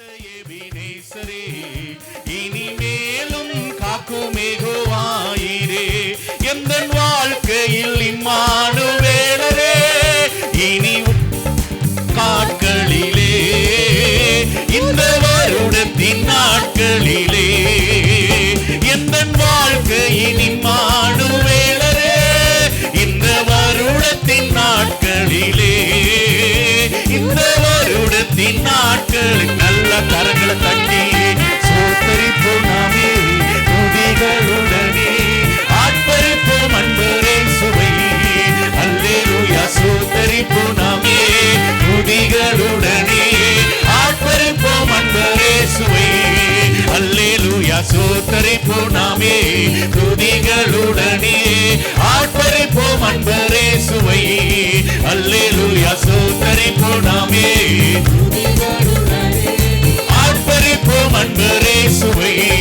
எபினேசரே, இனிமேலும் காக்குமேகுவாயிரே எந்த வாழ்க்கையில் இம்மானுவேலரே இனி காட்களிலே. இந்த வருடத்தின் நாட்களிலே. எந்த வாழ்க்கையின் இம்மானுவேலரே இந்த வருடத்தின் நாட்களிலே. இந்த வருடத்தின் நாட்களுக்கு சோத்தரிப்போம் நாமே துதிகளுடனே. ஆட்பரிப்போம் அன்பரே சுவை. அல்லேலூயா சோத்தரிப்போம் நாமே துதிகளுடனே ஆட்பரிப்போம் அன்பரே சுவை.